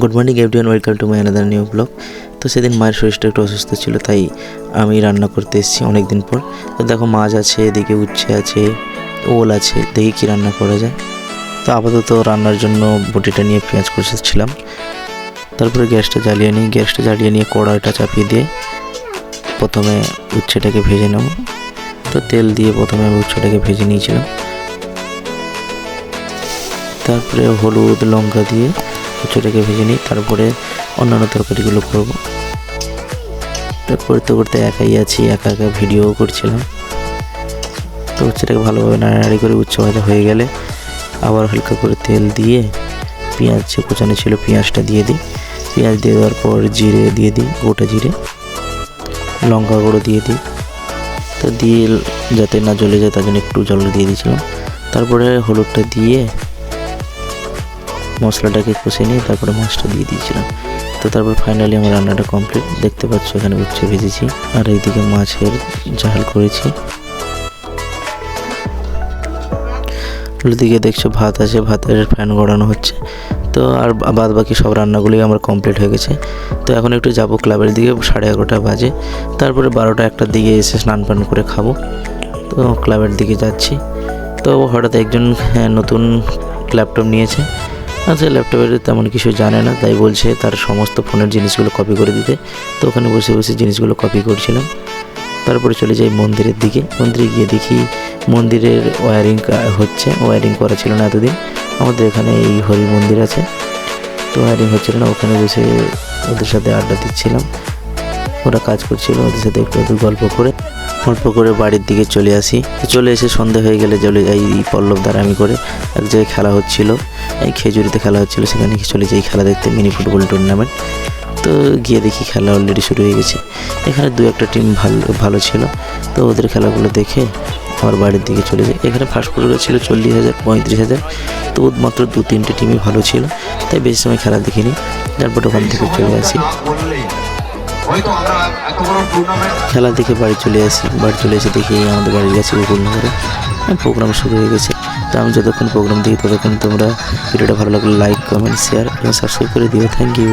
Good morning everyone welcome to my another new blog তো সেদিন মায়ের শরীরটা একটু অসুস্থ ছিল, তাই আমি রান্না করতে এসেছি অনেক দিন পর। তো দেখো মাছ আছে, এদিকে উচ্ছে আছে, ওল আছে, দেখি কী রান্না করা যায়। তো আপাতত রান্নার জন্য বটিটা নিয়ে পেঁয়াজ কষেছিলাম তারপরে গ্যাসটা জ্বালিয়ে নিই। গ্যাসটা জ্বালিয়ে নিয়ে কড়াইটা চাপিয়ে দিয়ে প্রথমে উচ্ছেটাকে ভেজে নেব। তো তেল দিয়ে প্রথমে আমি উচ্ছেটাকে ভেজে নিয়েছিলাম। তারপরে হলুদ লঙ্কা দিয়ে উচ্ছেটাকে ভেজে নিই, তারপরে অন্যান্য তরকারিগুলো করব। তো করতে করতে একাই আছি, একা একা ভিডিও করছিলাম। তো উচ্ছেটাকে ভালোভাবে নাড়ানাড়ি করে উচ্চ ভাজা হয়ে গেলে আবার হালকা করে তেল দিয়ে পেঁয়াজ যে কোচানো ছিল পেঁয়াজটা দিয়ে দিই। পেঁয়াজ দিয়ে দেওয়ার পর জিরে দিয়ে দিই, গোটা জিরে। লঙ্কা গুঁড়ো দিয়ে দিই। তো দিয়ে যাতে না জ্বলে যায়, তার জন্য একটু জল দিয়ে দিয়েছিলাম। তারপরে হলুদটা দিয়ে মশলাটাকে কষে নিয়ে তারপরে মাছটা দিয়ে দিয়েছিলাম। তো তারপর ফাইনালি আমার রান্নাটা কমপ্লিট দেখতে পাচ্ছ এখানে উচ্ছে ভেজেছি। আর এইদিকে মাছের ঝাল করেছি। দিকে দেখছ ভাত আছে ভাতের ফ্যান গড়ানো হচ্ছে। তো আর বাদ বাকি সব রান্নাগুলোই আমার কমপ্লিট হয়ে গেছে। তো এখন একটু যাব ক্লাবের দিকে সাড়ে এগারোটা বাজে। তারপরে বারোটা একটার দিকে এসে স্নান পান করে খাব। তো ক্লাবের দিকে যাচ্ছি। তো হঠাৎ একজন হ্যাঁ, নতুন ল্যাপটপ নিয়েছে। সে ল্যাপটপের তেমন কিছু জানে না, তাই বলছে তার সমস্ত ফোনের জিনিসগুলো কপি করে দিতে। তো ওখানে বসে বসে জিনিসগুলো কপি করছিলাম। তারপরে চলে যাই মন্দিরের দিকে। মন্দিরে গিয়ে দেখি মন্দিরের ওয়্যারিং হচ্ছে ওয়্যারিং করা ছিল না এতদিন। আমাদের এখানে এই হরি মন্দির আছে। তো ওয়্যারিং হচ্ছিল না, ওখানে বসে ওদের সাথে আড্ডা দিচ্ছিলাম। ওরা কাজ করছিল, ওদের সাথে একটু একটু গল্প করে। গল্প করে বাড়ির দিকে চলে আসি। চলে এসে সন্ধে হয়ে গেলে চলে যাই পল্লব দ্বারামি করে এক জায়গায় খেলা হচ্ছিল। এই খেজুরিতে খেলা হচ্ছিল, সেখানে চলে যাই খেলা দেখতে মিনি ফুটবল টুর্নামেন্ট তো গিয়ে দেখি খেলা অলরেডি শুরু হয়ে গেছে। এখানে দু একটা টিম ভালো ভালো ছিল। তো ওদের খেলাগুলো দেখে আমার বাড়ির দিকে চলে যাই। এখানে ফার্স্ট পুরোটা ছিল চল্লিশ হাজার, পঁয়ত্রিশ হাজার। তো মাত্র দু তিনটে টিমই ভালো ছিল। তাই বেশি সময় খেলা দেখিনি। তারপর ওখান থেকে চলে আসি। খেলা দেখে বাড়ি চলে আসি। বাড়ি চলে এসে দেখি আমাদের বাড়ির কাছে গোকুলনগরে প্রোগ্রাম শুরু হয়ে গেছে। তো আমি যতক্ষণ প্রোগ্রাম দেখি, ততক্ষণ তোমরা ভিডিওটা ভালো লাগলে লাইক কমেন্ট শেয়ার এবং সাবস্ক্রাইব করে দিও। Thank you